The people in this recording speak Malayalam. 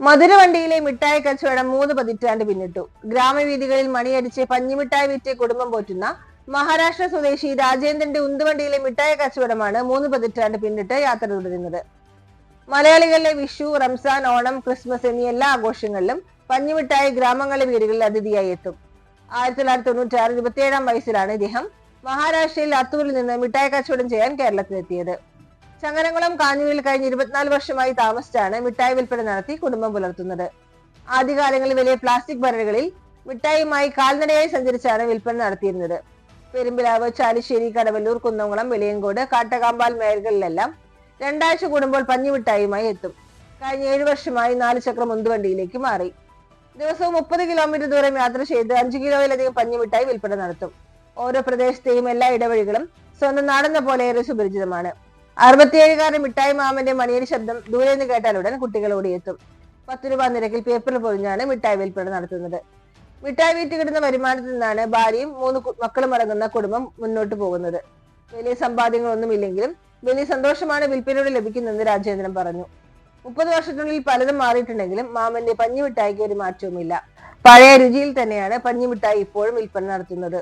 മധുരവണ്ടിയിലെ മിഠായി കച്ചവടം മൂന്ന് പതിറ്റാണ്ട് പിന്നിട്ടു. ഗ്രാമവീഥികളിൽ മണിയടിച്ച് പഞ്ഞിമിഠായി വിറ്റ് കുടുംബം പോറ്റുന്ന മഹാരാഷ്ട്ര സ്വദേശി രാജേന്ദ്രന്റെ ഉന്തുവണ്ടിയിലെ മിഠായി കച്ചവടമാണ് മൂന്ന് പതിറ്റാണ്ട് പിന്നിട്ട് യാത്ര തുടരുന്നത്. മലയാളികളിലെ വിഷു റംസാൻ ഓണം ക്രിസ്മസ് എന്നീ എല്ലാ ആഘോഷങ്ങളിലും പഞ്ഞിമിഠായി ഗ്രാമങ്ങളിലെ വീടുകളിൽ അതിഥിയായി എത്തും. ആയിരത്തി തൊള്ളായിരത്തി തൊണ്ണൂറ്റി ആറ് ഇരുപത്തിയേഴാം വയസ്സിലാണ് ഇദ്ദേഹം മഹാരാഷ്ട്രയിൽ അത്തൂരിൽ നിന്ന് മിഠായി കച്ചവടം ചെയ്യാൻ കേരളത്തിലെത്തിയത്. ചങ്ങനകുളം കാഞ്ഞൂരിൽ കഴിഞ്ഞ ഇരുപത്തിനാല് വർഷമായി താമസിച്ചാണ് മിഠായി വിൽപ്പന നടത്തി കുടുംബം പുലർത്തുന്നത്. ആദ്യകാലങ്ങളിൽ വലിയ പ്ലാസ്റ്റിക് ബരലുകളിൽ മിഠായിയുമായി കാൽനടയായി സഞ്ചരിച്ചാണ് വിൽപ്പന നടത്തിയിരുന്നത്. പെരുമ്പിലാവ് ചാലിശ്ശേരി കടവല്ലൂർ കുന്നംകുളം വെളിയങ്കോട് കാട്ടകാമ്പാൽ മേഖലകളിലെല്ലാം രണ്ടാഴ്ച കൂടുമ്പോൾ പഞ്ഞിമിഠായിയുമായി എത്തും. കഴിഞ്ഞ ഏഴു വർഷമായി നാല് ചക്ര ഉന്തുവണ്ടിയിലേക്ക് മാറി. ദിവസവും മുപ്പത് കിലോമീറ്റർ ദൂരം യാത്ര ചെയ്ത് അഞ്ചു കിലോയിലധികം പഞ്ഞിമിഠായി വിൽപ്പന നടത്തും. ഓരോ പ്രദേശത്തെയും എല്ലാ ഇടവഴികളും സ്വന്തം നാടെന്ന പോലെ ഏറെ സുപരിചിതമാണ്. അറുപത്തിയേഴുകാരൻ മിഠായി മാമന്റെ മണിയുടെ ശബ്ദം ദൂരെ നിന്ന് കേട്ടാലുടൻ കുട്ടികൾ ഓടിയെത്തും. പത്ത് രൂപ നിരക്കിൽ പേപ്പർ പൊതിഞ്ഞാണ് മിഠായി വിൽപ്പന നടത്തുന്നത്. മിഠായി വീറ്റ് കിട്ടുന്ന വരുമാനത്തിൽ നിന്നാണ് ഭാര്യയും മൂന്ന് മക്കളും അടങ്ങുന്ന കുടുംബം മുന്നോട്ട് പോകുന്നത്. വലിയ സമ്പാദ്യങ്ങളൊന്നുമില്ലെങ്കിലും വലിയ സന്തോഷമാണ് വിൽപ്പനയോട് ലഭിക്കുന്നതെന്ന് രാജേന്ദ്രൻ പറഞ്ഞു. മുപ്പത് വർഷത്തിനുള്ളിൽ പലതും മാറിയിട്ടുണ്ടെങ്കിലും മാമന്റെ പഞ്ഞിമിഠായിക്ക് ഒരു മാറ്റവുമില്ല. പഴയ രുചിയിൽ തന്നെയാണ് പഞ്ഞിമിഠായി ഇപ്പോഴും വിൽപ്പന നടത്തുന്നത്.